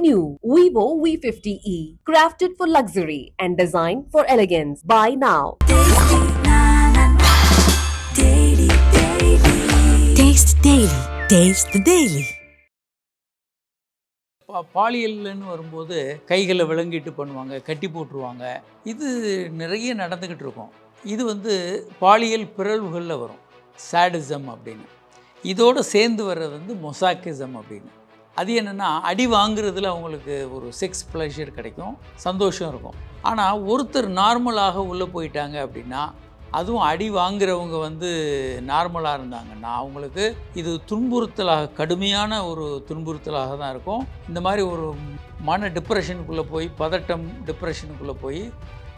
new Vivo V50e, crafted for luxury and designed for elegance. Buy now. Taste Daily. Taste the Daily. பா பாலியல்னு வரும்போது கைகளை விளங்கிட்டு பண்ணுவாங்க கட்டி போட்டுருவாங்க இது நிறைய நடந்துக்கிட்டு இருக்கும் இது வந்து பாலியல் பிறழ்வுகளில் வரும் சாடிசம் அப்படின்னு இதோடு சேர்ந்து வர்றது வந்து மொசாக்கிசம் அப்படின்னு அது என்னென்னா அடி வாங்குறதுல அவங்களுக்கு ஒரு செக்ஸ் ப்ளஷர் கிடைக்கும் சந்தோஷம் இருக்கும். ஆனால் ஒருத்தர் நார்மலாக உள்ளே போயிட்டாங்க அப்படின்னா அதுவும் அடி வாங்குறவங்க வந்து நார்மலாக இருந்தாங்கன்னா அவங்களுக்கு இது துன்புறுத்தலாக கடுமையான ஒரு துன்புறுத்தலாக தான் இருக்கும். இந்த மாதிரி ஒரு மன டிப்ரெஷனுக்குள்ளே போய் பதட்டம் டிப்ரெஷனுக்குள்ளே போய்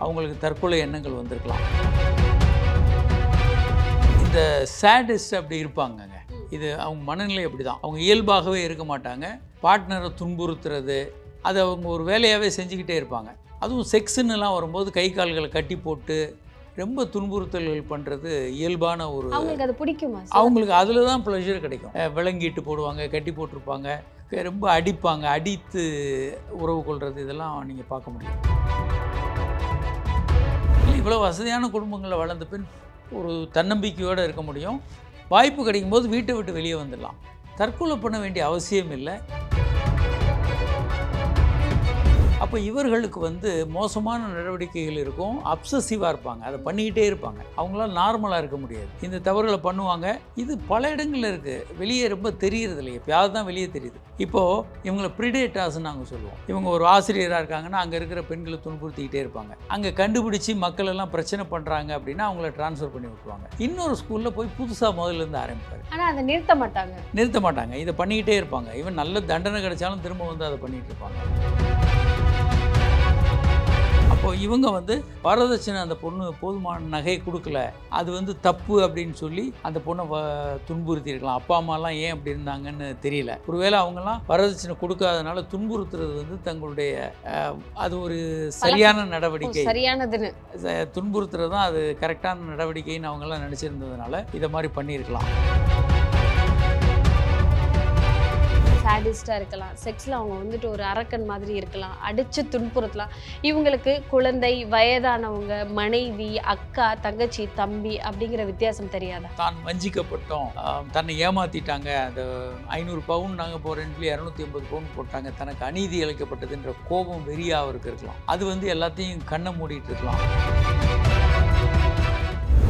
அவங்களுக்கு தற்கொலை எண்ணங்கள் வந்திருக்கலாம். இந்த சேடிஸ்ட் அப்படி இருப்பாங்க இது அவங்க மனநிலை அப்படி தான் அவங்க இயல்பாகவே இருக்க மாட்டாங்க. பார்ட்னரை துன்புறுத்துறது அதை அவங்க ஒரு வேலையாகவே செஞ்சுக்கிட்டே இருப்பாங்க. அதுவும் செக்ஸுன்னுலாம் வரும்போது கை கால்களை கட்டி போட்டு ரொம்ப துன்புறுத்தல்கள் பண்ணுறது இயல்பான ஒரு அவங்களுக்கு அது பிடிக்குமா? அவங்களுக்கு அதில் தான் ப்ளஷர் கிடைக்கும். அஹ் விலங்கிட்டு போடுவாங்க கட்டி போட்டிருப்பாங்க ரொம்ப அடிப்பாங்க அடித்து உறவு கொள்வது இதெல்லாம் நீங்கள் பார்க்க முடியும். இவ்வளோ வசதியான குடும்பங்களில் வளர்ந்த பின் ஒரு தன்னம்பிக்கையோடு இருக்க முடியும். வாய்ப்பு கிடைக்கும் போது வீட்டை விட்டு வெளியே வந்துடலாம். தற்கொலை பண்ண வேண்டிய அவசியம் இல்லை. அப்போ இவர்களுக்கு வந்து மோசமான நடவடிக்கைகள் இருக்கும் அப்சசிவாக இருப்பாங்க. அதை பண்ணிக்கிட்டே இருப்பாங்க. அவங்களால நார்மலாக இருக்க முடியாது. இந்த தவறுகளை பண்ணுவாங்க. இது பல இடங்கள்ல இருக்குது வெளியே ரொம்ப தெரியறது இல்லை எப்பயாவது தான் வெளியே தெரியுது. இப்போது இவங்களை ப்ரிடேட்டாஸ்ன்னு நாங்கள் சொல்லுவோம். இவங்க ஒரு ஆசிரியராக இருக்காங்கன்னா அங்கே இருக்கிற பெண்களை துன்புறுத்திக்கிட்டே இருப்பாங்க. அங்கே கண்டுபிடிச்சி மக்கள் எல்லாம் பிரச்சனை பண்ணுறாங்க அப்படின்னா அவங்கள ட்ரான்ஸ்ஃபர் பண்ணி விட்டுருவாங்க. இன்னொரு ஸ்கூலில் போய் புதுசாக முதல்ல இருந்து ஆரம்பிப்பார். ஆனா அதை நிறுத்த மாட்டாங்க. நிறுத்த மாட்டாங்க. இதை பண்ணிக்கிட்டே இருப்பாங்க. இவன் நல்ல தண்டனை கிடைச்சாலும் திரும்ப வந்து அதை பண்ணிட்டு இருப்பாங்க. அப்போ இவங்க வந்து வரதட்சணை அந்த பொண்ணு போதுமான நகை கொடுக்கல. அது வந்து தப்பு அப்படின்னு சொல்லி அந்த பொண்ணை வ துன்புறுத்தி இருக்கலாம் அப்பா அம்மாலாம் ஏன் அப்படி இருந்தாங்கன்னு தெரியல. ஒருவேளை அவங்கெல்லாம் வரதட்சணை கொடுக்காதனால துன்புறுத்துறது வந்து தங்களுடைய அது ஒரு சரியான நடவடிக்கை. சரியானதுன்னு. துன்புறுத்துறது தான் அது கரெக்டான நடவடிக்கைன்னு அவங்கெல்லாம் நினச்சிருந்ததுனால இதை மாதிரி பண்ணியிருக்கலாம். சேடிஸ்டாக இருக்கலாம். செக்ஸில் அவங்க வந்துட்டு ஒரு அரக்கன் மாதிரி இருக்கலாம். அடித்து துன்புறுத்தலாம். இவங்களுக்கு குழந்தை வயதானவங்க மனைவி அக்கா தங்கச்சி தம்பி அப்படிங்கிற வித்தியாசம் தெரியாத? தான் வஞ்சிக்கப்பட்டோம். தன்னை ஏமாத்திட்டாங்க. அந்த ஐநூறு பவுன் நாங்கள் போகிறேன் இரநூத்தி ஐம்பது பவுன் போட்டாங்க. தனக்கு அநீதி இழைக்கப்பட்டதுன்ற கோபம் வெறியாக அவருக்கு இருக்கலாம். அது வந்து எல்லாத்தையும் கண்ணை மூடிட்டு இருக்கலாம்.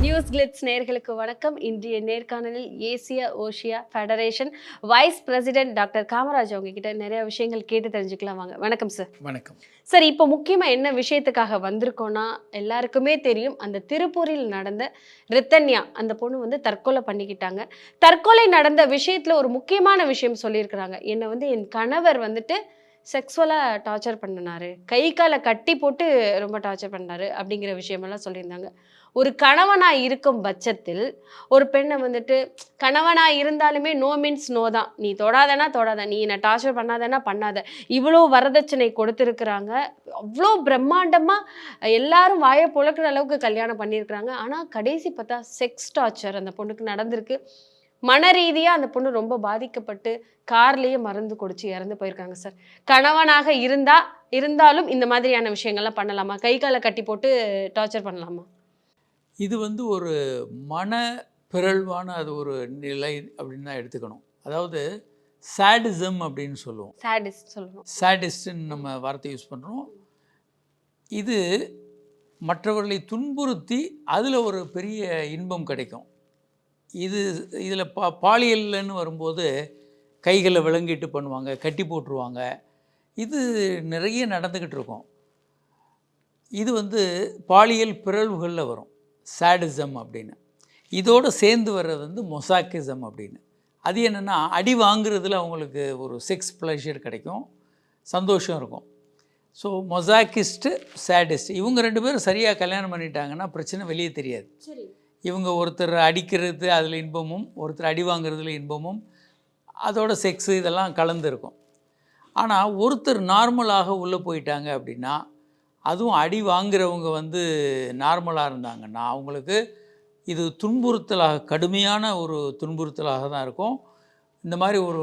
நியூஸ் கிளிட்ஸ் நேர்களுக்கு வணக்கம். இன்றைய நேர்காணலில் Asia Oceania federation vice president doctor Kamaraj அவங்க கிட்ட நிறைய விஷயங்கள் கேட்டு தெரிஞ்சுக்கலாம் வாங்க. வணக்கம் சார். வணக்கம். சார் இப்போ முக்கியமாக என்ன விஷயத்துக்காக வந்திருக்கோம்னா எல்லாருக்குமே தெரியும் அந்த திருப்பூரில் நடந்த ரித்தன்யா அந்த பொண்ணு வந்து தற்கொலை பண்ணிக்கிட்டாங்க. தற்கொலை நடந்த விஷயத்தில் ஒரு முக்கியமான விஷயம் சொல்லியிருக்கிறாங்க. என்னை வந்து என் கணவர் வந்துட்டு செக்ஸுவலாக டார்ச்சர் பண்ணினாரு. கை காலை கட்டி போட்டு ரொம்ப டார்ச்சர் பண்ணாரு அப்படிங்கிற விஷயமெல்லாம் சொல்லியிருந்தாங்க. ஒரு கணவனாக இருக்கும் பட்சத்தில் ஒரு பெண்ணை வந்துட்டு கணவனாக இருந்தாலுமே நோ மீன்ஸ் நோ தான். நீ தொடாதனா தொடாத நீ என்னை டார்ச்சர் பண்ணாதனா பண்ணாத. இவ்வளோ வரதட்சணை கொடுத்துருக்குறாங்க. அவ்வளோ பிரம்மாண்டமாக எல்லாரும் வாயை புழக்கிற அளவுக்கு கல்யாணம் பண்ணியிருக்கிறாங்க. ஆனால் கடைசி பார்த்தா செக்ஸ் டார்ச்சர் அந்த பொண்ணுக்கு நடந்திருக்கு. மன ரீதியாக அந்த பொண்ணு ரொம்ப பாதிக்கப்பட்டு கார்லேயே மருந்து குடிச்சு இறந்து போயிருக்காங்க சார். கணவனாக இருந்தா இருந்தாலும் இந்த மாதிரியான விஷயங்கள்லாம் பண்ணலாமா? கை காலை கட்டி போட்டு டார்ச்சர் பண்ணலாமா? இது வந்து ஒரு மன பிறழ்வான அது ஒரு நிலை அப்படின்னு தான் எடுத்துக்கணும். அதாவது சாடிசம் அப்படின்னு சொல்லுவோம். சாடிஸ்ட் சாடிஸ்ட்னு நம்ம வார்த்தை யூஸ் பண்ணுறோம் இது மற்றவர்களை துன்புறுத்தி அதில் ஒரு பெரிய இன்பம் கிடைக்கும். இது இதில் பா பாலியல்னு வரும்போது கைகளை விளங்கிட்டு பண்ணுவாங்க கட்டி போட்டுருவாங்க. இது நிறைய நடந்துக்கிட்டு இருக்கும். இது வந்து பாலியல் பிறழ்வுகளில் வரும். சாடிசம் அப்படின்னு. இதோடு சேர்ந்து வர்றது வந்து மொசாக்கிசம் அப்படின்னு. அது என்னென்னா அடி வாங்குறதுல அவங்களுக்கு ஒரு செக்ஸ் ப்ளஷர் கிடைக்கும் சந்தோஷம் இருக்கும். ஸோ மொசாக்கிஸ்ட்டு சேடிஸ்ட் இவங்க ரெண்டு பேரும் சரியாக கல்யாணம் பண்ணிட்டாங்கன்னா பிரச்சனை வெளியே தெரியாது. இவங்க ஒருத்தர் அடிக்கிறது அதில் இன்பமும் ஒருத்தர் அடி வாங்குறதுல இன்பமும் அதோட செக்ஸு இதெல்லாம் கலந்து இருக்கும். ஆனால் ஒருத்தர் நார்மலாக உள்ளே போயிட்டாங்க அப்படின்னா அதுவும் அடி வாங்குறவங்க வந்து நார்மலாக இருந்தாங்கன்னா அவங்களுக்கு இது துன்புறுத்தலாக கடுமையான ஒரு துன்புறுத்தலாக தான் இருக்கும். இந்த மாதிரி ஒரு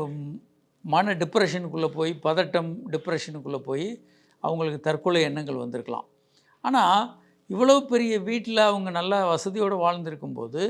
மன டிப்ரெஷனுக்குள்ளே போய் பதட்டம் டிப்ரெஷனுக்குள்ளே போய் அவங்களுக்கு தற்கொலை எண்ணங்கள் வந்திருக்கலாம். ஆனால் இவ்வளோ பெரிய வீட்டில் அவங்க நல்லா வசதியோடு வாழ்ந்திருக்கும்போது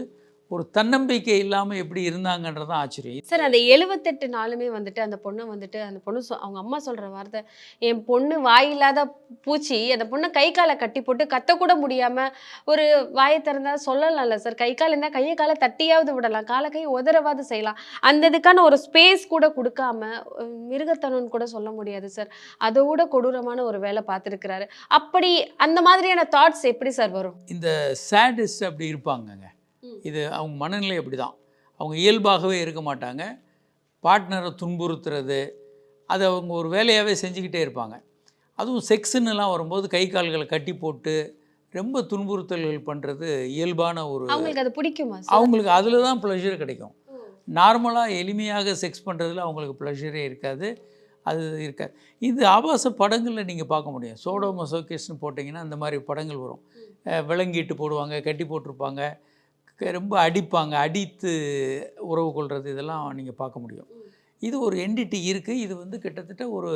ஒரு தன்னம்பிக்கை இல்லாமல் எப்படி இருந்தாங்கன்றது தான் ஆச்சரியம். சார் அந்த எழுவத்தெட்டு நாளுமே வந்துட்டு அந்த பொண்ணை வந்துட்டு அந்த பொண்ணு சொ- அவங்க அம்மா சொல்ற வார்த்தை என் பொண்ணு வாயில்லாத பூச்சி அந்த பொண்ணை கை காலை கட்டி போட்டு கத்தக்கூட முடியாம ஒரு வாயை திறந்தா சொல்லலாம்ல சார். கை கால் இருந்தால் கையை காலை தட்டியாவது விடலாம் காலை கை உதறவாது செய்யலாம். அந்த இதுக்கான ஒரு ஸ்பேஸ் கூட கொடுக்காம மிருகத்தனம்னு கூட சொல்ல முடியாது சார். அதோட கொடூரமான ஒரு வேலை பார்த்துருக்கிறாரு. அப்படி அந்த மாதிரியான தாட்ஸ் எப்படி சார் வரும்? இந்த சேடிஸ்ட் அப்படி இருப்பாங்கங்க. இது அவங்க மனநிலை அப்படி தான் அவங்க இயல்பாகவே இருக்க மாட்டாங்க. பார்ட்னரை துன்புறுத்துறது அதை அவங்க ஒரு வேலையாகவே செஞ்சுக்கிட்டே இருப்பாங்க. அதுவும் செக்ஸுன்னுலாம் வரும்போது கை கால்களை கட்டி போட்டு ரொம்ப துன்புறுத்தல்கள் பண்ணுறது இயல்பான ஒரு அவங்களுக்கு அது பிடிக்குமா அவங்களுக்கு அதில் தான் ப்ளஷர் கிடைக்கும். நார்மலாக எளிமையாக செக்ஸ் பண்ணுறதுல அவங்களுக்கு ப்ளஷரே இருக்காது. அது இருக்காது. இது ஆபாச படங்களில் நீங்கள் பார்க்க முடியும். சோடோ மசோகேஸ்னு போட்டிங்கன்னா அந்த மாதிரி படங்கள் வரும். அஹ் விலங்கிட்டு போடுவாங்க கட்டி போட்டிருப்பாங்க. ரொம்ப அடிப்பாங்க. அடித்து உறவு கொள்வது இதெல்லாம் நீங்கள் பார்க்க முடியும். இது ஒரு என்டிட்டி இருக்குது இது வந்து கிட்டத்தட்ட ஒரு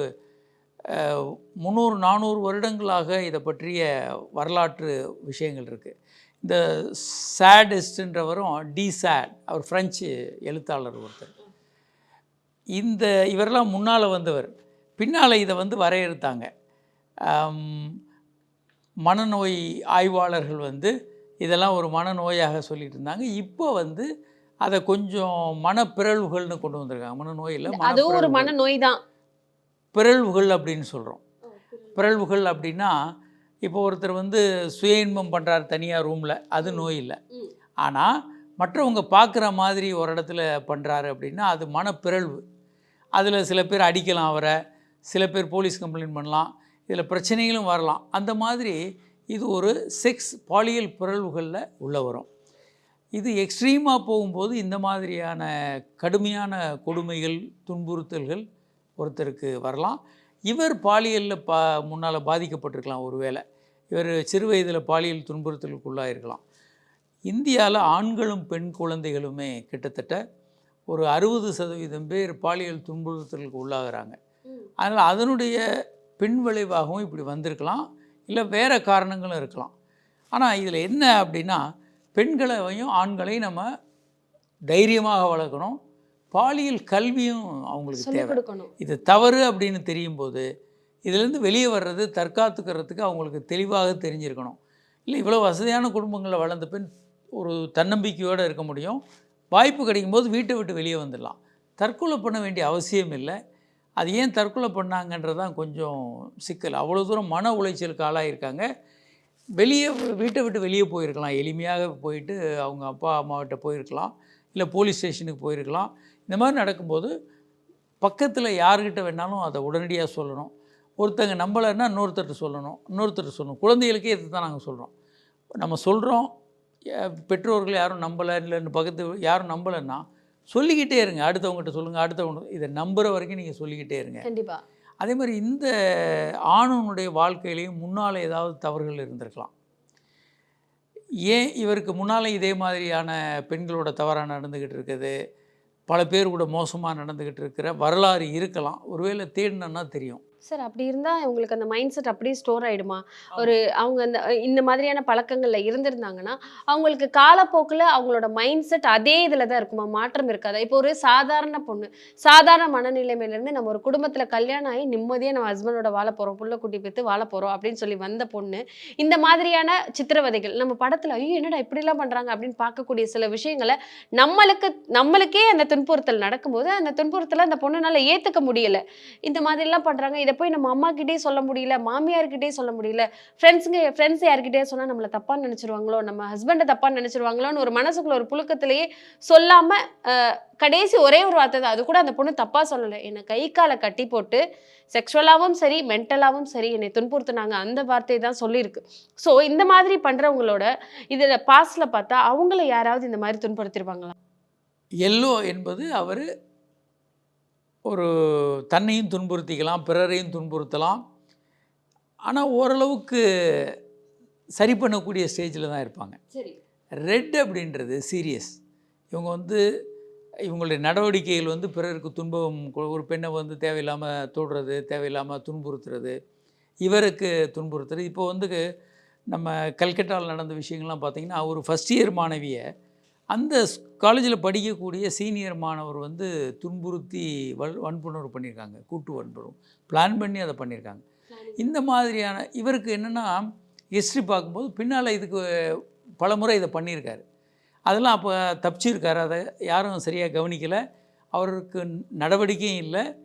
முந்நூறு நானூறு வருடங்களாக இதை பற்றிய வரலாற்று விஷயங்கள் இருக்குது இந்த சேடிஸ்ட்ன்றவரும் டி சேட் அவர் ஃப்ரெஞ்சு எழுத்தாளர் ஒருத்தர். இந்த இவரெல்லாம் முன்னால் வந்தவர். பின்னால் இதை வந்து வரையறுத்தாங்க. மனநோய் ஆய்வாளர்கள் வந்து இதெல்லாம் ஒரு மனநோயாக சொல்லிட்டு இருந்தாங்க இப்போ வந்து அதை கொஞ்சம் மனப்பிறழ்வுகள்னு கொண்டு வந்திருக்காங்க. மனநோயில் அதுவும் ஒரு மனநோய் தான். பிறழ்வுகள் அப்படின்னு சொல்கிறோம் பிறழ்வுகள். அப்படின்னா இப்போ ஒருத்தர் வந்து சுய இன்பம் பண்ணுறாரு தனியாக ரூமில் அது நோய் இல்லை. ஆனால் மற்றவங்க பார்க்குற மாதிரி ஒரு இடத்துல பண்ணுறாரு அப்படின்னா அது மனப்பிறழ்வு. அதில் சில பேர் அடிக்கலாம் அவரை சில பேர் போலீஸ் கம்ப்ளைண்ட் பண்ணலாம் இதில் பிரச்சனைகளும் வரலாம். அந்த மாதிரி இது ஒரு செக்ஸ் பாலியல் பிறழ்வுகளில் உள்ள வரும். இது எக்ஸ்ட்ரீமாக போகும்போது இந்த மாதிரியான கடுமையான கொடுமைகள் துன்புறுத்தல்கள் ஒருத்தருக்கு வரலாம். இவர் பாலியலில் பா முன்னால் பாதிக்கப்பட்டிருக்கலாம் ஒருவேளை. இவர் சிறு வயதில் பாலியல் துன்புறுத்தலுக்கு உள்ளாயிருக்கலாம் இந்தியாவில் ஆண்களும் பெண் குழந்தைகளுமே கிட்டத்தட்ட ஒரு அறுபது சதவீதம் பேர் பாலியல் துன்புறுத்தலுக்கு உள்ளாகிறாங்க. அதனால் அதனுடைய பின் விளைவாகவும் இப்படி வந்திருக்கலாம். இல்லை வேறு காரணங்களும் இருக்கலாம். ஆனால் இதில் என்ன அப்படின்னா பெண்களையும் ஆண்களையும் நம்ம தைரியமாக வளர்க்கணும். பாலியல் கல்வியும் அவங்களுக்கு தேவை. இது தவறு அப்படின்னு தெரியும் போது இதிலேருந்து வெளியே வர்றது தற்காத்துக்கிறதுக்கு அவங்களுக்கு தெளிவாக தெரிஞ்சிருக்கணும். இல்லை இவ்வளோ வசதியான குடும்பங்களில் வளர்ந்த பெண் ஒரு தன்னம்பிக்கையோடு இருக்க முடியும். வாய்ப்பு கிடைக்கும்போது வீட்டை விட்டு வெளியே வந்துடலாம். தற்கொலை பண்ண வேண்டிய அவசியம் இல்லை. அது ஏன் தற்கொலை பண்ணாங்கன்றது தான் கொஞ்சம் சிக்கல். அவ்வளோ தூரம் மன உளைச்சலுக்கு ஆளாயிருக்காங்க. வெளியே வீட்டை விட்டு வெளியே போயிருக்கலாம். எளிமையாக போயிட்டு அவங்க அப்பா அம்மாவிட்ட போயிருக்கலாம். இல்லை போலீஸ் ஸ்டேஷனுக்கு போயிருக்கலாம். இந்த மாதிரி நடக்கும்போது பக்கத்தில் யார்கிட்ட வேணாலும் அதை உடனடியாக சொல்லணும். ஒருத்தங்க நம்பலைன்னா இன்னொருத்தர்கிட்ட சொல்லணும். இன்னொருத்தர் சொல்லணும். குழந்தைகளுக்கே இது தான் நாங்கள் சொல்கிறோம் நம்ம சொல்கிறோம் பெற்றோர்கள் யாரும் நம்பலை இல்லைன்னு பக்கத்து யாரும் நம்பலைன்னா சொல்லிக்கிட்டே இருங்க. அடுத்தவங்ககிட்ட சொல்லுங்கள் அடுத்தவங்க இதை நம்புகிற வரைக்கும் நீங்கள் சொல்லிக்கிட்டே இருங்க. கண்டிப்பா. அதே மாதிரி இந்த ஆணுனுடைய வாழ்க்கையிலையும் முன்னால் ஏதாவது தவறுகள் இருந்திருக்கலாம். ஏன் இவருக்கு முன்னால் இதே மாதிரியான பெண்களோட தவறாக நடந்துக்கிட்டு இருக்குது? பல பேர் கூட மோசமாக நடந்துக்கிட்டு இருக்கிற வரலாறு இருக்கலாம். ஒருவேளை தேடினோன்னா தெரியும். சார் அப்படி இருந்தா உங்களுக்கு அந்த மைண்ட் செட் அப்படியே ஸ்டோர் ஆயிடுமா? ஒரு அவங்க அந்த இந்த மாதிரியான பழக்கங்கள்ல இருந்திருந்தாங்கன்னா அவங்களுக்கு காலப்போக்கில் அவங்களோட மைண்ட் செட் அதே இதில் தான் இருக்குமா? மாற்றம் இருக்காதா? இப்போ ஒரு சாதாரண பொண்ணு சாதாரண மனநிலைமையிலேருந்து நம்ம ஒரு குடும்பத்தில் கல்யாணம் ஆகி நிம்மதியாக நம்ம ஹஸ்பண்டோட வாழ போகிறோம் புள்ள குட்டி பெற்று வாழ போகிறோம் அப்படின்னு சொல்லி வந்த பொண்ணு இந்த மாதிரியான சித்திரவதைகள் நம்ம படத்தில் ஐயோ என்னடா இப்படிலாம் பண்ணுறாங்க அப்படின்னு பார்க்கக்கூடிய சில விஷயங்களை நம்மளுக்கு நம்மளுக்கே அந்த துன்புறுத்தல் நடக்கும்போது அந்த துன்புறுத்தலை அந்த பொண்ணுனால ஏற்றுக்க முடியல. இந்த மாதிரிலாம் பண்ணுறாங்க இதை போய் நம்ம அம்மாக்கிட்டே சொல்ல முடியல மாமியார்கிட்டே சொல்ல முடியல ஃப்ரெண்ட்ஸுங்க ஃப்ரெண்ட்ஸ் யார்கிட்டயே சொன்னால் நம்மளை தப்பாக நினச்சிருவாங்களோ நம்ம ஹஸ்பண்டை தப்பாக நினச்சிருவாங்களோன்னு ஒரு மனசுக்குள்ள ஒரு புழுக்கத்திலேயே சொல்லாமல் கடைசி ஒரே ஒரு வார்த்தை தான். அது கூட அந்த பொண்ணு தப்பாக சொல்லலை. என்னை கை காலை கட்டி போட்டு செக்ஷுவலாகவும் சரி மென்டலாகவும் சரி என்னை துன்புறுத்தினாங்க. அந்த வார்த்தையை தான் சொல்லியிருக்கு. ஸோ இந்த மாதிரி பண்ணுறவங்களோட இதில் பாஸ்டில் பார்த்தா அவங்கள யாராவது இந்த மாதிரி துன்புறுத்திருப்பாங்களா? எல்லோ என்பது அவர் ஒரு தன்னையும் துன்புறுத்திக்கலாம் பிறரையும் துன்புறுத்தலாம். ஆனால் ஓரளவுக்கு சரி பண்ணக்கூடிய ஸ்டேஜில் தான் இருப்பாங்க. சரி. ரெட் அப்படின்றது சீரியஸ் இவங்க வந்து இவங்களுடைய நடவடிக்கைகள் வந்து பிறருக்கு துன்பம் ஒரு பெண்ணை வந்து தேவையில்லாமல் தொடுறது தேவையில்லாமல் துன்புறுத்துறது இவருக்கு துன்புறுத்துறது. இப்போ வந்து நம்ம கல்கட்டாவில் நடந்த விஷயங்கள்லாம் பார்த்தீங்கன்னா ஒரு ஃபஸ்ட் இயர் மாணவியை அந்த காலேஜில் படிக்கக்கூடிய சீனியர் மாணவர் வந்து துன்புறுத்தி வல் வன்புணர்வு பண்ணியிருக்காங்க. கூட்டு வன்புணர்வு. பிளான் பண்ணி அதை பண்ணியிருக்காங்க. இந்த மாதிரியான இவருக்கு என்னென்னா ஹிஸ்ட்ரி பார்க்கும்போது பின்னால் இதுக்கு பல முறை இதை பண்ணியிருக்காரு. அதெல்லாம் அப்போ தப்பிச்சிருக்காரு. அதை யாரும் சரியாக கவனிக்கலை. அவருக்கு நடவடிக்கையும் இல்லை.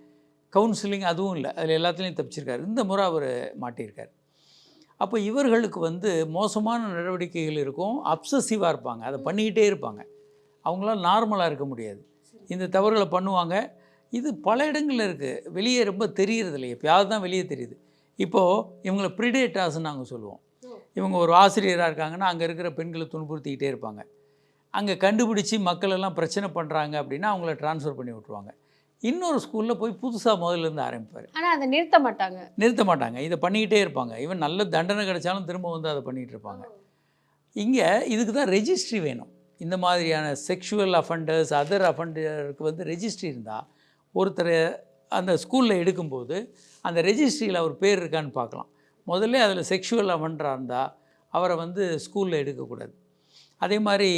கவுன்சிலிங் அதுவும் இல்லை. அதில் எல்லாத்துலேயும் தப்பிச்சிருக்காரு. இந்த முறை அவர் மாட்டியிருக்கார். அப்போ இவர்களுக்கு வந்து மோசமான நடவடிக்கைகள் இருக்கும். அப்சசிவாக இருப்பாங்க. அதை பண்ணிக்கிட்டே இருப்பாங்க. அவங்களால நார்மலாக இருக்க முடியாது. இந்த தவறுகளை பண்ணுவாங்க. இது பல இடங்களில் இருக்குது வெளியே ரொம்ப தெரியறதில்ல. எப்பயாவது தான் வெளியே தெரியுது? இப்போது இவங்களை ப்ரிடேட்டாஸ்ன்னு நாங்கள் சொல்லுவோம். இவங்க ஒரு ஆசிரியராக இருக்காங்கன்னா அங்கே இருக்கிற பெண்களை துன்புறுத்திக்கிட்டே இருப்பாங்க. அங்கே கண்டுபிடிச்சி மக்களெல்லாம் பிரச்சனை பண்ணுறாங்க அப்படின்னா அவங்கள ட்ரான்ஸ்ஃபர் பண்ணி விட்ருவாங்க இன்னொரு ஸ்கூலில் போய் புதுசாக முதல்லேருந்து ஆரம்பிப்பார். ஆனா அதை நிறுத்த மாட்டாங்க. நிறுத்த மாட்டாங்க. இதை பண்ணிக்கிட்டே இருப்பாங்க. இவன் நல்ல தண்டனை கிடைச்சாலும் திரும்ப வந்து அதை பண்ணிகிட்டு இருப்பாங்க. இங்கே இதுக்கு தான் ரெஜிஸ்ட்ரி வேணும். இந்த மாதிரியான செக்ஷுவல் அஃபண்டர்ஸ் அதர் அஃபண்டருக்கு வந்து ரெஜிஸ்ட்ரி இருந்தால் ஒருத்தர் அந்த ஸ்கூலில் எடுக்கும்போது அந்த ரெஜிஸ்ட்ரியில் அவர் பேர் இருக்கான்னு பார்க்கலாம். முதல்ல அதில் செக்ஷுவல் அஃபண்டராக இருந்தால் அவரை வந்து ஸ்கூலில் எடுக்கக்கூடாது. அதே மாதிரி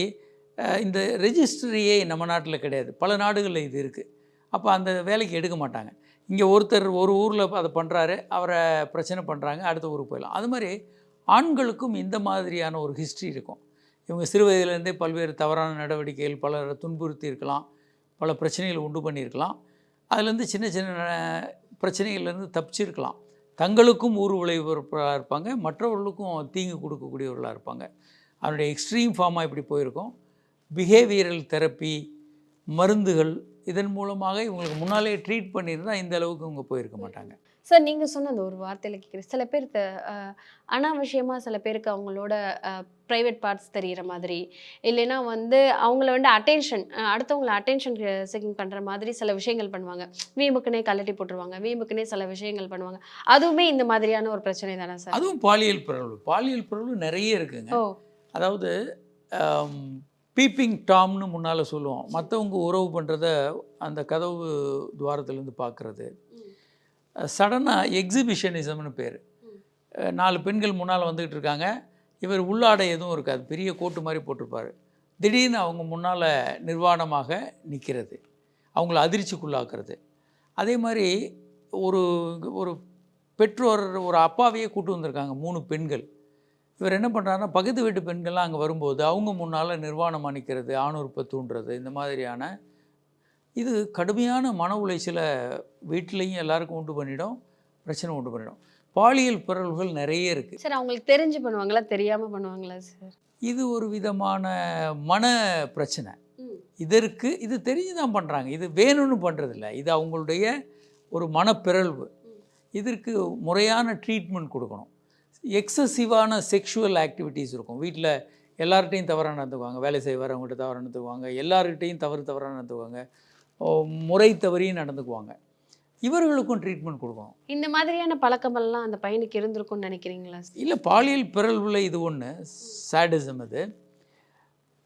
இந்த ரெஜிஸ்ட்ரியே நம்ம நாட்டில் கிடையாது. பல நாடுகளில் இது இருக்குது அப்போ அந்த வேலைக்கு எடுக்க மாட்டாங்க. இங்கே ஒருத்தர் ஒரு ஊரில் அதை பண்ணுறாரு அவரை பிரச்சனை பண்ணுறாங்க அடுத்த ஊருக்கு போயிடலாம். அது மாதிரி ஆண்களுக்கும் இந்த மாதிரியான ஒரு ஹிஸ்ட்ரி இருக்கும். இவங்க சிறு வயதிலேருந்தே பல்வேறு தவறான நடவடிக்கைகள் பலரை துன்புறுத்தி இருக்கலாம் பல பிரச்சனைகள் உண்டு பண்ணியிருக்கலாம். அதுலேருந்து சின்ன சின்ன பிரச்சனைகள்லேருந்து தப்பிச்சிருக்கலாம். தங்களுக்கும் ஊர் விளைவுறவர்களாக இருப்பாங்க மற்றவர்களுக்கும் தீங்கு கொடுக்கக்கூடியவர்களாக இருப்பாங்க. அதனுடைய எக்ஸ்ட்ரீம் ஃபார்மாக இப்படி போயிருக்கும். பிஹேவியரல் தெரப்பி மருந்துகள் இதன் மூலமாக இவங்களுக்கு முன்னாலே ட்ரீட் பண்ணியிருந்தா இந்த அளவுக்கு இவங்க போயிருக்க மாட்டாங்க. சார் நீங்க சொன்ன அந்த ஒரு வார்த்தையில கேட்குறேன் சில பேர் த- அஹ், அனாவசியமா சில பேருக்கு அவங்களோட ப்ரைவேட் பார்ட்ஸ் தெரியிற மாதிரி இல்லைன்னா வந்து அவங்கள வந்து அட்டென்ஷன் அடுத்தவங்கள அட்டென்ஷன் செக்கிங் பண்ற மாதிரி சில விஷயங்கள் பண்ணுவாங்க. வீம்புக்குனே கழட்டி போட்டுருவாங்க. வீம்புக்குனே சில விஷயங்கள் பண்ணுவாங்க. அதுவுமே இந்த மாதிரியான ஒரு பிரச்சனை தானே சார்? அதுவும் பாலியல் பிறழ்வு. பாலியல் பிறழ்வு நிறைய இருக்குங்க. ஓ. அதாவது பீப்பிங் டாம்னு முன்னால் சொல்லுவோம். மற்றவங்க உறவு பண்ணுறத அந்த கதவு துவாரத்துலேருந்து பார்க்குறது சடனாக எக்ஸிபிஷனிசம்னு பேர். நாலு பெண்கள் முன்னால் வந்துக்கிட்டு இருக்காங்க. இவர் உள்ளாடை எதுவும் இருக்காது. பெரிய கோட்டு மாதிரி போட்டிருப்பார். திடீர்னு அவங்க முன்னால் நிர்வாணமாக நிற்கிறது அவங்கள அதிர்ச்சிக்குள்ளாக்குறது. அதே மாதிரி ஒரு ஒரு பெற்றோர் ஒரு அப்பாவையே கூட்டு வந்திருக்காங்க. மூணு பெண்கள். இவர் என்ன பண்ணுறாருன்னா பக்கத்து வீட்டு பெண்கள்லாம் அங்கே வரும்போது அவங்க முன்னால் நிர்வாணமாக நிற்கிறது ஆணுறுப்பை தூண்டுறது இந்த மாதிரியான இது கடுமையான மன உளைச்சலை வீட்டிலையும் எல்லாருக்கும் உண்டு பண்ணிடும் பிரச்சனை உண்டு பண்ணிடும். பாலியல் பிறழ்வுகள் நிறைய இருக்குது சார் அவங்களுக்கு தெரிஞ்சு பண்ணுவாங்களா? தெரியாம பண்ணுவாங்களா சார்? இது ஒரு விதமான மன பிரச்சனை. இதற்கு இது தெரிஞ்சு தான் பண்ணுறாங்க இது வேணும்னு பண்ணுறதில்ல இது அவங்களுடைய ஒரு மனப்பிறழ்வு. இதற்கு முறையான ட்ரீட்மெண்ட் கொடுக்கணும். எக்ஸசிவான செக்ஷுவல் ஆக்டிவிட்டீஸ் இருக்கும். வீட்டில் எல்லார்கிட்டையும் தவறாக நடந்துக்குவாங்க. வேலை செய்ய வரவங்ககிட்ட தவறாக நடந்துக்குவாங்க. எல்லார்கிட்டையும் தவறு தவறாக நடந்துக்குவாங்க. முறை தவறியும் நடந்துக்குவாங்க. இவர்களுக்கும் ட்ரீட்மெண்ட் கொடுக்கணும். இந்த மாதிரியான பழக்கமெல்லாம் அந்த பையனுக்கு இருந்திருக்கும்னு நினைக்கிறீங்களா இல்லை பாலியல் பிறழ்வில் இது ஒன்று சாடிசம் இது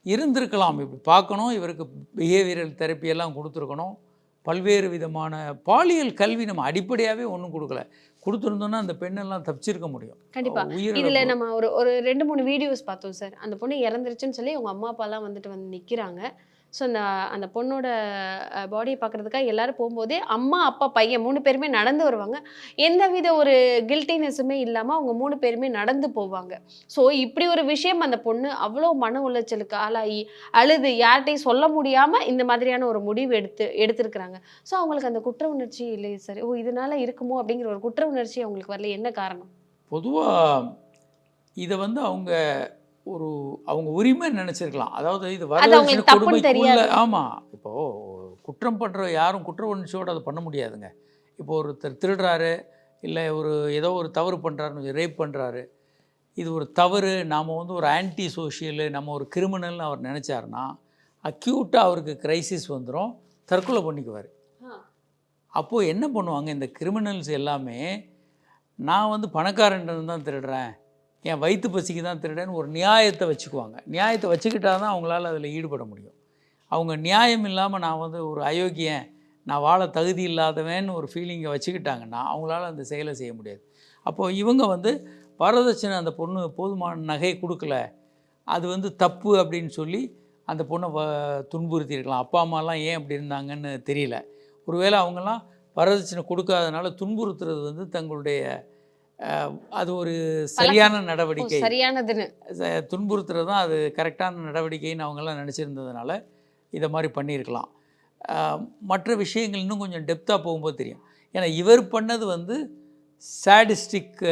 இருந்திருக்கலாம். இப்படி பார்க்கணும். இவருக்கு பிஹேவியரல் தெரப்பி எல்லாம் கொடுத்துருக்கணும். பல்வேறு விதமான பாலியல் கல்வி நம்ம அடிப்படையாகவே ஒன்றும் கொடுக்கல. கொடுத்துருந்தோன்னா அந்த பெண்ணெல்லாம் தப்பிச்சிருக்க முடியும். கண்டிப்பா. உயிரிழப்பு. இதுல நம்ம ஒரு ஒரு ரெண்டு மூணு வீடியோஸ் பார்த்தோம் சார் அந்த பொண்ணு இறந்துருச்சுன்னு சொல்லி அவங்க அம்மா அப்பாலாம் வந்துட்டு வந்து நிக்கிறாங்க. ஸோ அந்த அந்த பொண்ணோட பாடியை பார்க்கறதுக்காக எல்லாரும் போகும்போதே அம்மா அப்பா பையன் மூணு பேருமே நடந்து வருவாங்க. எந்தவித ஒரு கில்ட்டினஸுமே இல்லாமல் அவங்க மூணு பேருமே நடந்து போவாங்க. ஸோ இப்படி ஒரு விஷயம் அந்த பொண்ணு அவ்வளோ மன உளைச்சலுக்கு ஆளாகி அழுது யார்கிட்டையும் சொல்ல முடியாமல் இந்த மாதிரியான ஒரு முடிவு எடுத்து எடுத்திருக்கிறாங்க. ஸோ அவங்களுக்கு அந்த குற்ற உணர்ச்சி இல்லை சரி. ஓ இதனால இருக்குமோ அப்படிங்கிற ஒரு குற்ற உணர்ச்சி அவங்களுக்கு வரல. என்ன காரணம்? பொதுவாக இதை வந்து அவங்க ஒரு அவங்க உரிமை நினச்சிருக்கலாம். அதாவது இது வரதட்சணை கொடுமைக்குள்ள. ஆமாம் இப்போது குற்றம் பண்ணுற யாரும் குற்ற உணர்ச்சியோடு அதை பண்ண முடியாதுங்க. இப்போ ஒருத்தர் திருடுறாரு இல்லை ஒரு ஏதோ ஒரு தவறு பண்ணுறாருன்னு ரேப் பண்ணுறாரு இது ஒரு தவறு நாம் வந்து ஒரு ஆன்டி சோஷியலு நம்ம ஒரு கிரிமினல்னு அவர் நினச்சாருன்னா அக்யூட்டாக அவருக்கு கிரைசிஸ் வந்துடும் தற்கொலை பண்ணிக்குவார். அப்போது என்ன பண்ணுவாங்க இந்த கிரிமினல்ஸ் எல்லாமே நான் வந்து பணக்காரன் தான் திருடுறேன் என் வயிற்று பசிக்கு தான் திருடன்னு ஒரு நியாயத்தை வச்சுக்குவாங்க. நியாயத்தை வச்சுக்கிட்டால் தான் அவங்களால அதில் ஈடுபட முடியும். அவங்க நியாயம் இல்லாமல் நான் வந்து ஒரு அயோக்கியன் நான் வாழ தகுதி இல்லாதவன்னு ஒரு ஃபீலிங்கை வச்சுக்கிட்டாங்கன்னா அவங்களால அந்த செயலை செய்ய முடியாது. அப்போது இவங்க வந்து வரதட்சணை அந்த பொண்ணு போதுமான நகையை கொடுக்கல. அது வந்து தப்பு அப்படின்னு சொல்லி அந்த பொண்ணை வ துன்புறுத்தி இருக்கலாம் அப்பா அம்மாலாம் ஏன் அப்படி இருந்தாங்கன்னு தெரியல. ஒருவேளை அவங்கெல்லாம் வரதட்சணை கொடுக்காதனால துன்புறுத்துறது வந்து தங்களுடைய அது ஒரு சரியான நடவடிக்கை. சரியானதுன்னு. துன்புறுத்துறது தான் அது கரெக்டான நடவடிக்கைன்னு அவங்கெல்லாம் நினச்சிருந்ததுனால இதை மாதிரி பண்ணியிருக்கலாம். மற்ற விஷயங்கள் இன்னும் கொஞ்சம் டெப்த்தாக போகும்போது தெரியும். ஏன்னா இவர் பண்ணது வந்து சாடிஸ்டிக்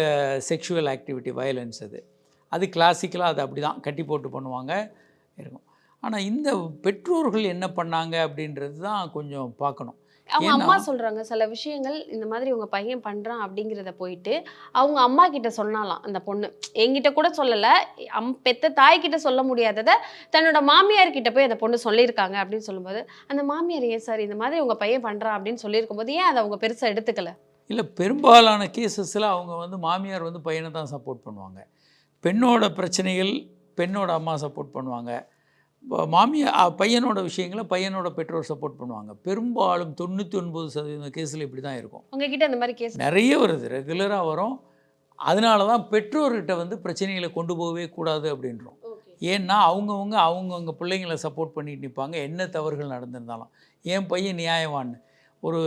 செக்ஷுவல் ஆக்டிவிட்டி வயலன்ஸ் அது. அது கிளாசிக்கலாக அது அப்படி தான் கட்டி போட்டு பண்ணுவாங்க இருக்கும். ஆனால் இந்த பெற்றோர்கள் என்ன பண்ணாங்க அப்படின்றது தான் கொஞ்சம் பார்க்கணும். அவங்க அம்மா சொல்றாங்க சில விஷயங்கள் இந்த மாதிரி உங்க பையன் பண்றான் அப்படிங்கிறத போயிட்டு அவங்க அம்மா கிட்ட சொன்னாலாம் அந்த பொண்ணு. என்கிட்ட கூட சொல்லல. அம் பெத்த தாய் கிட்ட சொல்ல முடியாததை தன்னோட மாமியார் கிட்ட போய் அந்த பொண்ணு சொல்லியிருக்காங்க அப்படின்னு சொல்லும்போது அந்த மாமியார் ஏன் சார் இந்த மாதிரி உங்க பையன் பண்றான்? அப்படின்னு சொல்லியிருக்கும் போது ஏன் அதை அவங்க பெருசா எடுத்துக்கல? இல்லை பெரும்பாலான கேசஸில் அவங்க வந்து மாமியார் வந்து பையனை தான் சப்போர்ட் பண்ணுவாங்க. பெண்ணோட பிரச்சனைகள் பெண்ணோட அம்மா சப்போர்ட் பண்ணுவாங்க. மாமியார் பையனோட விஷயங்களை பையனோட பெற்றோர் சப்போர்ட் பண்ணுவாங்க. பெரும்பாலும் தொண்ணூற்றி ஒன்பது சதவீதம் கேஸில் இப்படி தான் இருக்கும். உங்ககிட்ட இந்த மாதிரி கேஸ் நிறைய வருது ரெகுலராக வரும். அதனால தான் பெற்றோர்கிட்ட வந்து பிரச்சனைகளை கொண்டு போகவே கூடாது அப்படின்றோம். ஏன்னா அவங்கவுங்க அவங்கவுங்க பிள்ளைங்களை சப்போர்ட் பண்ணிட்டு நிற்பாங்க என்ன தவறுகள் நடந்திருந்தாலும். என் பையன் நியாயவான் ஒரு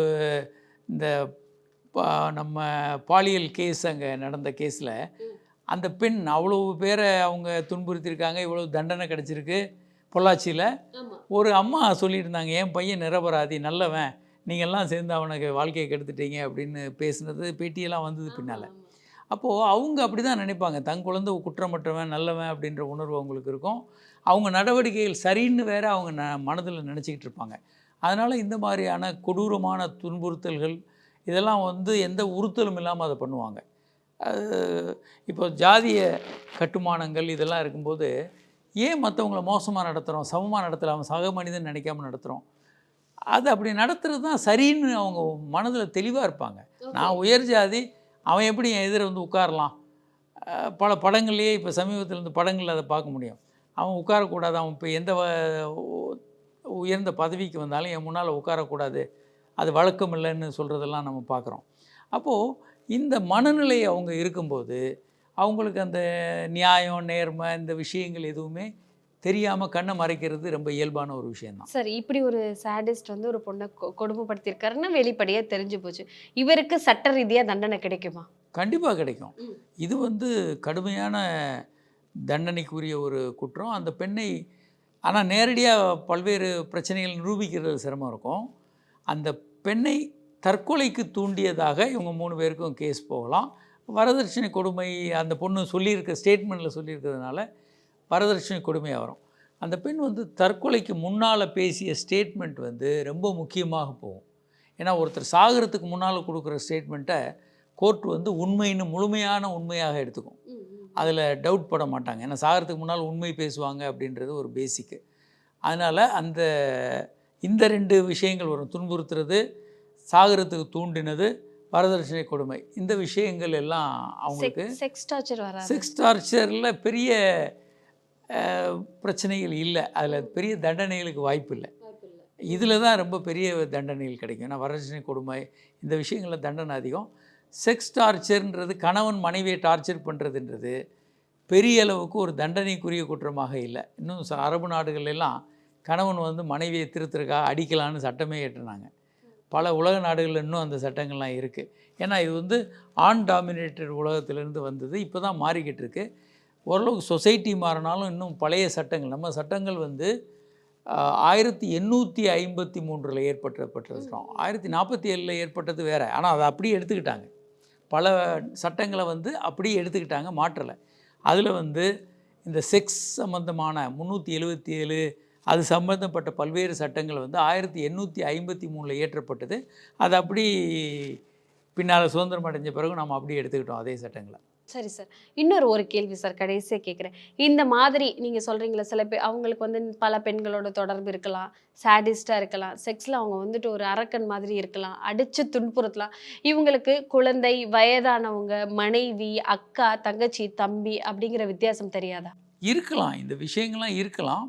இந்த நம்ம பாலியல் கேஸ் அங்கே நடந்த கேஸில் அந்த பெண் அவ்வளோ பேரை அவங்க துன்புறுத்தியிருக்காங்க. இவ்வளோ தண்டனை கிடச்சிருக்கு. பொள்ளாச்சியில் ஒரு அம்மா சொல்லியிருந்தாங்க என் பையன் நிரபராதி நல்லவன். நீங்கள்லாம் சேர்ந்து அவனுக்கு வாழ்க்கையை கெடுத்துட்டீங்க அப்படின்னு பேசுனது பேட்டியெல்லாம் வந்தது பின்னால். அப்போது அவங்க அப்படி தான் நினைப்பாங்க. தன் குழந்தை குற்றமற்றவன் நல்லவன் அப்படின்ற உணர்வு அவங்களுக்கு இருக்கும். அவங்க நடவடிக்கைகள் சரின்னு வேற அவங்க ந மனதில் நினச்சிக்கிட்டு இருப்பாங்க. அதனால் இந்த மாதிரியான கொடூரமான துன்புறுத்தல்கள் இதெல்லாம் வந்து எந்த உறுத்தலும் இல்லாமல் அதை பண்ணுவாங்க. இப்போ ஜாதிய கட்டுமானங்கள் இதெல்லாம் இருக்கும்போது ஏன் மற்றவங்கள மோசமாக நடத்துகிறோம் சமமாக நடத்தலாம் சக மனிதன் நினைக்காம நடத்துகிறோம் அது அப்படி நடத்துறது தான் சரின்னு அவங்க மனதில் தெளிவாக இருப்பாங்க. நான் உயர் ஜாதி அவன் எப்படி என் எதிர வந்து உட்காரலாம்? பல படங்கள்லேயே இப்போ சமீபத்தில் இந்த படங்களில் அதை பார்க்க முடியும். அவன் உட்காரக்கூடாது அவன் இப்போ எந்த உயர்ந்த பதவிக்கு வந்தாலும் என் முன்னால் உட்காரக்கூடாது அது வழக்கம் இல்லைன்னு சொல்கிறதெல்லாம் நம்ம பார்க்குறோம். அப்போது இந்த மனநிலை அவங்க இருக்கும்போது அவங்களுக்கு அந்த நியாயம் நேர்மை இந்த விஷயங்கள் எதுவுமே தெரியாமல் கண்ணை மறைக்கிறது ரொம்ப இயல்பான ஒரு விஷயந்தான் சரி இப்படி ஒரு சாடிஸ்ட் வந்து ஒரு பொண்ணை கொடுமைப்படுத்தியிருக்காருன்னு வெளிப்படையா தெரிஞ்சு போச்சு. இவருக்கு சட்ட ரீதியா தண்டனை கிடைக்குமா? கண்டிப்பாக கிடைக்கும். இது வந்து கடுமையான தண்டனைக்குரிய ஒரு குற்றம். அந்த பெண்ணை ஆனால் நேரடியாக பல்வேறு பிரச்சனைகள் நிரூபிக்கிறது சிரமம் இருக்கும். அந்த பெண்ணை தற்கொலைக்கு தூண்டியதாக இவங்க மூணு பேருக்கும் கேஸ் போகலாம். வரதட்சணை கொடுமை அந்த பொண்ணு சொல்லியிருக்க ஸ்டேட்மெண்ட்டில் சொல்லியிருக்கிறதுனால வரதட்சணை கொடுமையாக வரும் அந்த பெண் வந்து தற்கொலைக்கு முன்னால் பேசிய ஸ்டேட்மெண்ட் வந்து ரொம்ப முக்கியமாக போகும். ஏன்னா ஒருத்தர் சாகிறதுக்கு முன்னால் கொடுக்குற ஸ்டேட்மெண்ட்டை கோர்ட் வந்து உண்மைன்னு முழுமையான உண்மையாக எடுத்துக்கும். அதில் டவுட் பட மாட்டாங்க. ஏன்னா சாகிறதுக்கு முன்னால் உண்மை பேசுவாங்க அப்படின்றது ஒரு பேசிக்கு அதனால் அந்த இந்த ரெண்டு விஷயங்கள் வரும். துன்புறுத்துறது சாகிறதுக்கு தூண்டினது வரதட்சணை கொடுமை. இந்த விஷயங்கள் எல்லாம் அவங்களுக்கு செக்ஸ் டார்ச்சர் வராது. செக்ஸ் டார்ச்சரில் பெரிய பிரச்சனைகள் இல்லை. அதில் பெரிய தண்டனைகளுக்கு வாய்ப்பு இல்லை. இதில் தான் ரொம்ப பெரிய தண்டனைகள் கிடைக்கும். ஏன்னா வரதட்சணை கொடுமை. இந்த விஷயங்களில் தண்டனை அதிகம். செக்ஸ் டார்ச்சர்ன்றது கணவன் மனைவியை டார்ச்சர் பண்ணுறதுன்றது பெரிய அளவுக்கு ஒரு தண்டனைக்குரிய குற்றமாக இல்லை. இன்னும் அரபு நாடுகள் எல்லாம் கணவன் வந்து மனைவியை திருத்துறக்கா அடிக்கலான்னு சட்டமே ஏற்றுனாங்க. பல உலக நாடுகளில் இன்னும் அந்த சட்டங்கள்லாம் இருக்குது ஏன்னா இது வந்து ஆண் டாமினேட்டட் உலகத்திலேருந்து வந்தது. இப்போ தான் மாறிக்கிட்டு இருக்கு. ஓரளவுக்கு சொசைட்டி மாறினாலும் இன்னும் பழைய சட்டங்கள் நம்ம சட்டங்கள் வந்து ஆயிரத்தி எண்ணூற்றி ஐம்பத்தி மூன்றில் ஏற்பட்டப்பட்டிருக்கிறோம் ஆயிரத்தி நாற்பத்தி ஏழில் ஏற்பட்டது வேறு. ஆனால் அதை அப்படியே எடுத்துக்கிட்டாங்க. பல சட்டங்களை வந்து அப்படியே எடுத்துக்கிட்டாங்க மாற்றலை. அதில் வந்து இந்த செக்ஸ் சம்பந்தமான முந்நூற்றி எழுபத்தி ஏழு அது சம்பந்தப்பட்ட பல்வேறு சட்டங்கள் வந்து ஆயிரத்தி எண்ணூற்றி ஐம்பத்தி மூணில் இயற்றப்பட்டது. அது அப்படி பின்னால் சுதந்திரம் அடைஞ்ச பிறகு நம்ம அப்படியே எடுத்துக்கிட்டோம் அதே சட்டங்களை. சரி சார். இன்னொரு ஒரு கேள்வி சார் கடைசியாக கேட்குறேன் இந்த மாதிரி நீங்கள் சொல்கிறீங்களா சில பேர் அவங்களுக்கு வந்து பல பெண்களோட தொடர்பு இருக்கலாம் சாடிஸ்டாக இருக்கலாம் செக்ஸில் அவங்க வந்துட்டு ஒரு அரக்கன் மாதிரி இருக்கலாம் அடித்து துன்புறுத்தலாம். இவங்களுக்கு குழந்தை வயதானவங்க மனைவி அக்கா தங்கச்சி தம்பி அப்படிங்கிற வித்தியாசம் தெரியாதா? இருக்கலாம். இந்த விஷயங்கள்லாம் இருக்கலாம்.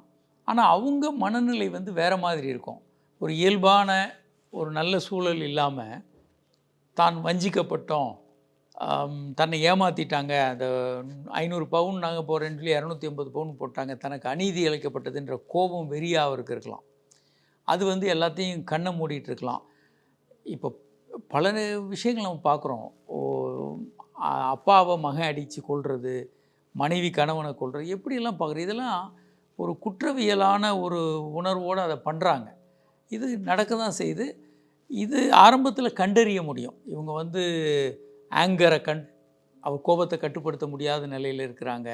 ஆனால் அவங்க மனநிலை வந்து வேறு மாதிரி இருக்கும். ஒரு இயல்பான ஒரு நல்ல சூழல் இல்லாமல் தான் வஞ்சிக்கப்பட்டோம். தன்னை ஏமாற்றிட்டாங்க அந்த ஐநூறு பவுன் நாங்கள் போகிறேன்னு சொல்லி இரநூத்தி ஐம்பது பவுன் போட்டாங்க. தனக்கு அநீதி இழைக்கப்பட்டதுன்ற கோபம் வெறியாக அவருக்கு இருக்கலாம். அது வந்து எல்லாத்தையும் கண்ணை மூடிட்டு இருக்கலாம். இப்போ பல விஷயங்கள் நம்ம பார்க்குறோம். ஓ அ- அப்பாவை மகன் அடித்து கொள்வது மனைவி கணவனை கொள்வது எப்படியெல்லாம் பார்க்குறது இதெல்லாம் ஒரு குற்றவியலான ஒரு உணர்வோடு அதை பண்ணுறாங்க இது நடக்க தான் செய்யுது. இது ஆரம்பத்தில் கண்டறிய முடியும். இவங்க வந்து ஆங்கரை கண் அவர் கோபத்தை கட்டுப்படுத்த முடியாத நிலையில் இருக்கிறாங்க.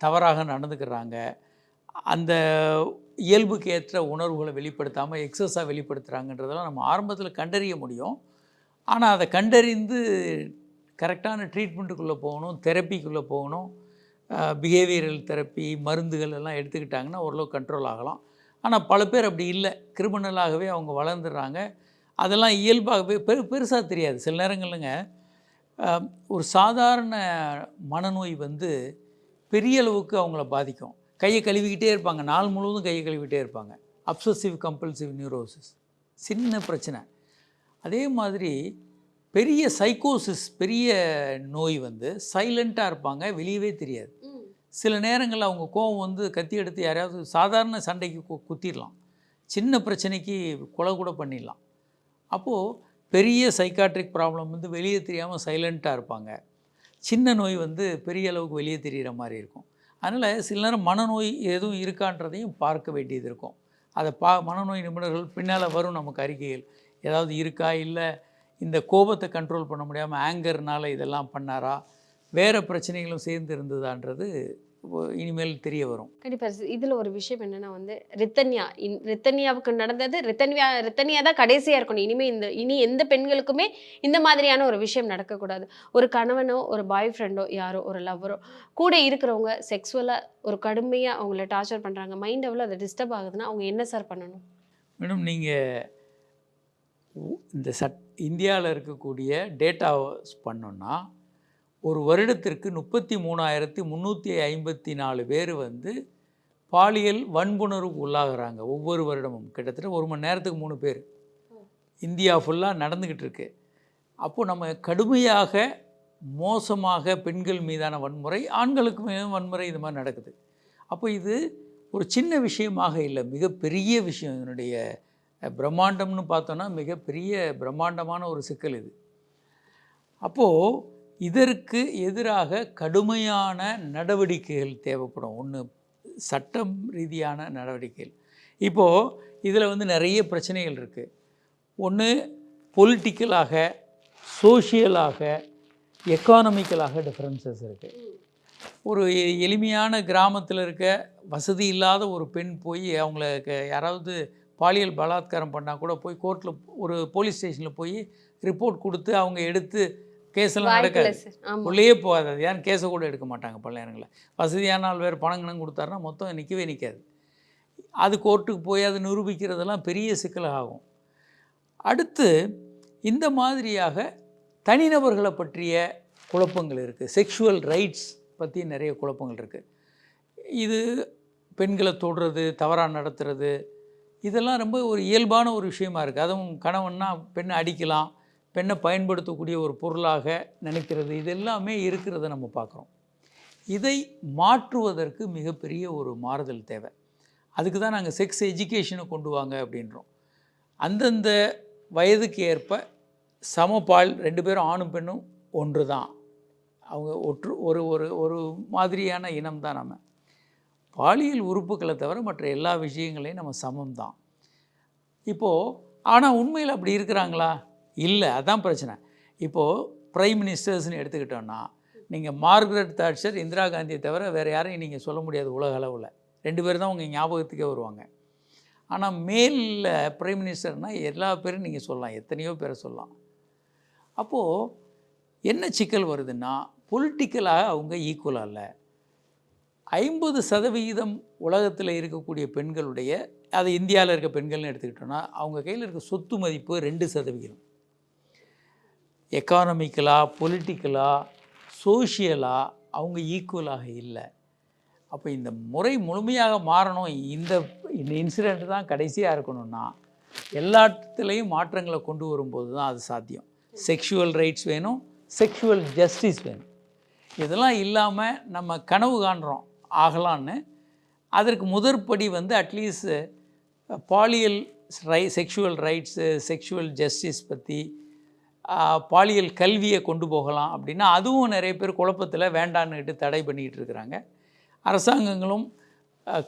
தவறாக நடந்துக்கிறாங்க. அந்த இயல்புக்கு ஏற்ற உணர்வுகளை வெளிப்படுத்தாமல் எக்ஸஸாக வெளிப்படுத்துகிறாங்கன்றதெல்லாம் நம்ம ஆரம்பத்தில் கண்டறிய முடியும். ஆனால் அதை கண்டறிந்து கரெக்டான ட்ரீட்மெண்ட்டுக்குள்ளே போகணும் தெரப்பிக்குள்ளே போகணும். பிஹேவியரல் தெரப்பி மருந்துகள் எல்லாம் எடுத்துக்கிட்டாங்கன்னா ஓரளவு கண்ட்ரோல் ஆகலாம். ஆனால் பல பேர் அப்படி இல்லை. கிரிமினலாகவே அவங்க வளர்ந்துடுறாங்க. அதெல்லாம் இயல்பாகவே பெரு பெருசாக தெரியாது. சில நேரங்களுங்க ஒரு சாதாரண மனநோய் வந்து பெரிய அளவுக்கு அவங்கள பாதிக்கும். கையை கழுவிக்கிட்டே இருப்பாங்க. நாள் முழுவதும் கையை கழுவிக்கிட்டே இருப்பாங்க. அப்சசிவ் கம்பல்சிவ் நியூரோசிஸ் சின்ன பிரச்சனை. அதே மாதிரி பெரிய சைக்கோசிஸ் பெரிய நோய் வந்து சைலண்ட்டாக இருப்பாங்க வெளியவே தெரியாது. சில நேரங்களில் அவங்க கோவம் வந்து கத்தி எடுத்து யாரையாவது சாதாரண சண்டைக்கு குத்திடலாம் சின்ன பிரச்சனைக்கு கொலை கூட பண்ணிடலாம். அப்போது பெரிய சைக்காட்ரிக் ப்ராப்ளம் வந்து வெளியே தெரியாமல் சைலண்ட்டாக இருப்பாங்க. சின்ன நோய் வந்து பெரிய அளவுக்கு வெளியே தெரிகிற மாதிரி இருக்கும். அதனால் சில நேரம் மனநோய் எதுவும் இருக்கான்றதையும் பார்க்க வேண்டியது இருக்கும். அதை பா மனநோய் நிபுணர்கள் பின்னால் வரும் நமக்கு அறிக்கைகள். ஏதாவது இருக்கா? இல்லை? இந்த கோபத்தை கண்ட்ரோல் பண்ண முடியாமல் ஆங்கர்னால இதெல்லாம் பண்ணாரா? வேறு பிரச்சனைகளும் சேர்ந்து இருந்ததான்றது இனிமேல் தெரிய வரும். கண்டிப்பா சி- இதுல ஒரு விஷயம் என்னன்னா வந்து ரித்தன்யா இன்- ரித்தன்யாவுக்கு நடந்தது ரித்தன்யா ரித்தன்யா தான் கடைசியா இருக்கணும். இனிமே இந்த இனி எந்த பெண்களுக்குமே இந்த மாதிரியான ஒரு விஷயம் நடக்கக்கூடாது. ஒரு கணவனோ ஒரு பாய் ஃப்ரெண்டோ யாரோ ஒரு லவ்வரோ கூட இருக்கிறவங்க செக்ஸுவலா ஒரு கடுமையா அவங்கள டார்ச்சர் பண்றாங்க. மைண்ட் எவ்வளோ அது டிஸ்டர்ப் ஆகுதுன்னா அவங்க என்ன சார் பண்ணணும்? மேடம் நீங்கள் இந்த சட் இந்தியாவில் இருக்கக்கூடிய டேட்டாவை பண்ணோன்னா ஒரு வருடத்திற்கு முப்பத்தி மூணாயிரத்தி முந்நூற்றி ஐம்பத்தி நாலு பேர் வந்து பாலியல் வன்புணர்வுக்கு உள்ளாகுறாங்க. ஒவ்வொரு வருடமும். கிட்டத்தட்ட ஒரு மணி நேரத்துக்கு மூணு பேர். இந்தியா ஃபுல்லாக நடந்துக்கிட்டு இருக்கு அப்போது நம்ம கடுமையாக மோசமாக பெண்கள் மீதான வன்முறை ஆண்களுக்கு மீதும் வன்முறை இது மாதிரி நடக்குது. அப்போ இது ஒரு சின்ன விஷயமாக இல்லை மிகப்பெரிய விஷயம். இதனுடைய பிரம்மாண்டம்னு பார்த்தோன்னா மிகப்பெரிய பிரம்மாண்டமான ஒரு சிக்கல் இது. அப்போது இதற்கு எதிராக கடுமையான நடவடிக்கைகள் தேவைப்படும். ஒன்று சட்டம் ரீதியான நடவடிக்கைகள். இப்போது இதில் வந்து நிறைய பிரச்சனைகள் இருக்குது ஒன்று பொலிட்டிக்கலாக சோஷியலாக எக்கானமிக்கலாக டிஃப்ரென்சஸ் இருக்குது ஒரு எளிமையான கிராமத்தில் இருக்க வசதி இல்லாத ஒரு பெண் போய் அவங்கள க- யாராவது பாலியல் பலாத்காரம் பண்ணால் கூட போய் கோர்ட்டில் ஒரு போலீஸ் ஸ்டேஷனில் போய் ரிப்போர்ட் கொடுத்து அவங்க எடுத்து கேஸெல்லாம் நடக்காது. உள்ளேயே போகாது. அது ஏன் கேஸை கூட எடுக்க மாட்டாங்க பல நேரங்களில். வசதியான ஆள் வேறு பணம் கணம் கொடுத்தாருன்னா மொத்தம் நிற்கவே நிற்காது அது கோர்ட்டுக்கு போய் அதை நிரூபிக்கிறதெல்லாம் பெரிய சிக்கலாகும். அடுத்து இந்த மாதிரியாக தனிநபர்களை பற்றிய குழப்பங்கள் இருக்குது செக்ஷுவல் ரைட்ஸ் பற்றி நிறைய குழப்பங்கள் இருக்குது இது பெண்களை தொடுறது தவறாக நடத்துறது இதெல்லாம் ரொம்ப ஒரு இயல்பான ஒரு விஷயமா இருக்குது அதுவும் கணவன்னா பெண்ணை அடிக்கலாம் பெண்ணை பயன்படுத்தக்கூடிய ஒரு பொருளாக நினைக்கிறது இது எல்லாமே இருக்கிறத நம்ம பார்க்குறோம். இதை மாற்றுவதற்கு மிகப்பெரிய ஒரு மாறுதல் தேவை. அதுக்கு தான் நாங்கள் செக்ஸ் எஜுகேஷனை கொண்டு வாங்க அப்படின்றோம். அந்தந்த வயதுக்கு ஏற்ப சமபால் ரெண்டு பேரும் ஆணும் பெண்ணும் ஒன்று தான். அவங்க ஒற்று ஒரு ஒரு ஒரு மாதிரியான இனம் தான் நம்ம. பாலியல் உறுப்புகளை தவிர மற்ற எல்லா விஷயங்களையும் நம்ம சமம் தான் இப்போது ஆனால் உண்மையில் அப்படி இருக்கிறாங்களா? இல்லை அதான் பிரச்சனை. இப்போது ப்ரைம் மினிஸ்டர்ஸ்னு எடுத்துக்கிட்டோன்னா நீங்கள் மார்கரெட் தாட்சர் இந்திரா காந்தியை தவிர வேறு யாரையும் நீங்கள் சொல்ல முடியாது உலக அளவில். ரெண்டு பேர் தான் உங்கள் ஞாபகத்துக்கே வருவாங்க. ஆனால் மேலில் பிரைம் மினிஸ்டர்னால் எல்லா பேரும் நீங்கள் சொல்லலாம். எத்தனையோ பேரை சொல்லலாம். அப்போது என்ன சிக்கல் வருதுன்னா பொலிட்டிக்கலாக அவங்க ஈக்குவலாக இல்லை. ஐம்பது சதவிகிதம் உலகத்தில் இருக்கக்கூடிய பெண்களுடைய அது இந்தியாவில் இருக்க பெண்கள்னு எடுத்துக்கிட்டோன்னா அவங்க கையில் இருக்க சொத்து மதிப்பு ரெண்டு சதவிகிதம் எக்கானமிக்கலாக பொலிட்டிக்கலாக சோஷியலாக அவங்க ஈக்குவலாக இல்லை. அப்போ இந்த முறை முழுமையாக மாறணும் இந்த இன்சிடெண்ட் தான் கடைசியாக இருக்கணும்னா எல்லாத்துலேயும் மாற்றங்களை கொண்டு வரும்போது தான் அது சாத்தியம். செக்ஷுவல் ரைட்ஸ் வேணும் செக்ஷுவல் ஜஸ்டிஸ் வேணும். இதெல்லாம் இல்லாமல் நம்ம கனவு காண்றோம். ஆகலான்னு. அதற்கு முதற்படி வந்து அட்லீஸ்ட் பாலியல் ரை செக்ஷுவல் ரைட்ஸு செக்ஷுவல் ஜஸ்டிஸ் பற்றி பாலியல் கல்வியை கொண்டு போகலாம் அப்படின்னா அதுவும் நிறைய பேர் குழப்பத்தில் வேண்டான்னுட்டு தடை பண்ணிக்கிட்டு இருக்கிறாங்க. அரசாங்கங்களும்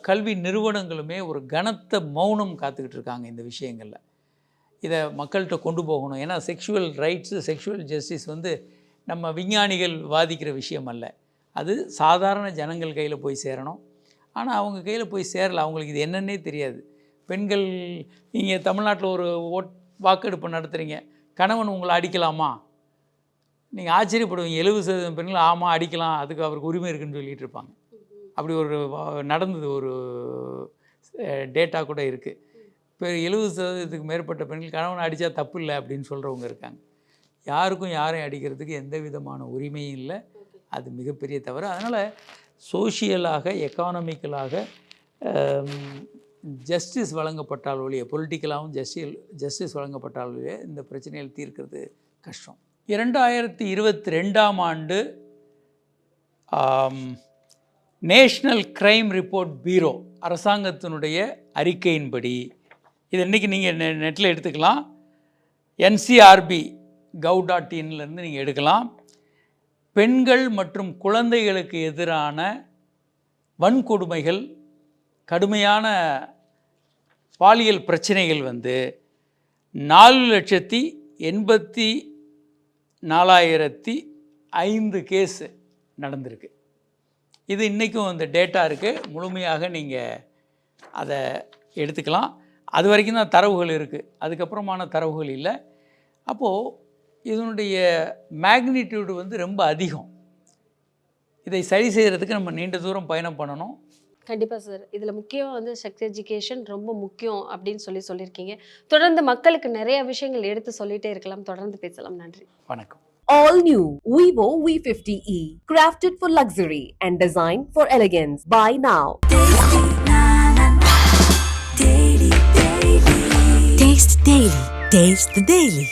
கல்வி நிறுவனங்களுமே ஒரு கனத்த மௌனம் காத்துக்கிட்டு இருக்காங்க இந்த விஷயங்களில். இதை மக்கள்கிட்ட கொண்டு போகணும். ஏன்னா செக்ஷுவல் ரைட்ஸு செக்ஷுவல் ஜஸ்டிஸ் வந்து நம்ம விஞ்ஞானிகள் வாதிக்கிற விஷயம் அல்ல. அது சாதாரண ஜனங்கள் கையில் போய் சேரணும். ஆனால் அவங்க கையில் போய் சேரல. அவங்களுக்கு இது என்னன்னே தெரியாது. பெண்கள் நீங்கள் தமிழ்நாட்டில் ஒரு ஓட் வாக்கெடுப்பு நடத்துகிறீங்க கணவன் உங்களை அடிக்கலாமா? நீங்கள் ஆச்சரியப்படுவீங்க. எழுபது சதவீதம் பெண்கள் ஆமாம் அடிக்கலாம். அதுக்கு அவருக்கு உரிமை இருக்குன்னு சொல்லிகிட்டு இருப்பாங்க. அப்படி ஒரு நடந்தது. ஒரு டேட்டா கூட இருக்குது இப்போ எழுபது சதவீதத்துக்கு மேற்பட்ட பெண்கள் கணவனை அடித்தா தப்பு இல்லை அப்படின்னு சொல்கிறவங்க இருக்காங்க. யாருக்கும் யாரையும் அடிக்கிறதுக்கு எந்த விதமான உரிமையும் இல்லை. அது மிகப்பெரிய தவறு. அதனால் சோஷியலாக எக்கானமிக்கலாக ஜஸ்டிஸ் வழங்கப்பட்டால் ஒழிய பொலிட்டிக்கலாகவும் ஜஸ்டிஸ் ஜஸ்டிஸ் வழங்கப்பட்டால் ஒழிய இந்த பிரச்சனையில் தீர்க்கிறது கஷ்டம். இரண்டாயிரத்தி இருபத்தி ரெண்டாம் ஆண்டு நேஷ்னல் க்ரைம் ரிப்போர்ட் பீரோ அரசாங்கத்தினுடைய அறிக்கையின்படி இது இன்றைக்கி நீங்கள் நெ நெட்டில் எடுத்துக்கலாம். என்சிஆர்பி கவு டாட் இன்லேருந்து நீங்கள் எடுக்கலாம். பெண்கள் மற்றும் குழந்தைகளுக்கு எதிரான வன்கொடுமைகள் கடுமையான பாலியல் பிரச்சனைகள் வந்து நாலு லட்சத்தி எண்பத்தி நாலாயிரத்தி ஐந்து கேஸ் நடந்திருக்கு. இது இன்றைக்கும் இந்த டேட்டா இருக்குது முழுமையாக நீங்கள் அதை எடுத்துக்கலாம். அது வரைக்கும் தான் தரவுகள் இருக்குது அதுக்கப்புறமான தரவுகள் இல்லை. அப்போது இதனுடைய மேக்னிடியூடு வந்து ரொம்ப அதிகம் இதை சரி செய்கிறதுக்கு நம்ம நீண்ட தூரம் பயணம் பண்ணணும் கண்டிப்பா சார் இதுல முக்கியம் வந்து செக்ஸ் எஜுகேஷன் ரொம்ப முக்கியம் அப்படின்னு சொல்லி சொல்லியிருக்கீங்க தொடர்ந்து மக்களுக்கு நிறைய விஷயங்கள் எடுத்து சொல்லிட்டே இருக்கலாம் தொடர்ந்து பேசலாம் நன்றி வணக்கம் All new Vivo V50e, crafted for luxury and designed for elegance. Buy now. Taste Daily. Taste the Daily.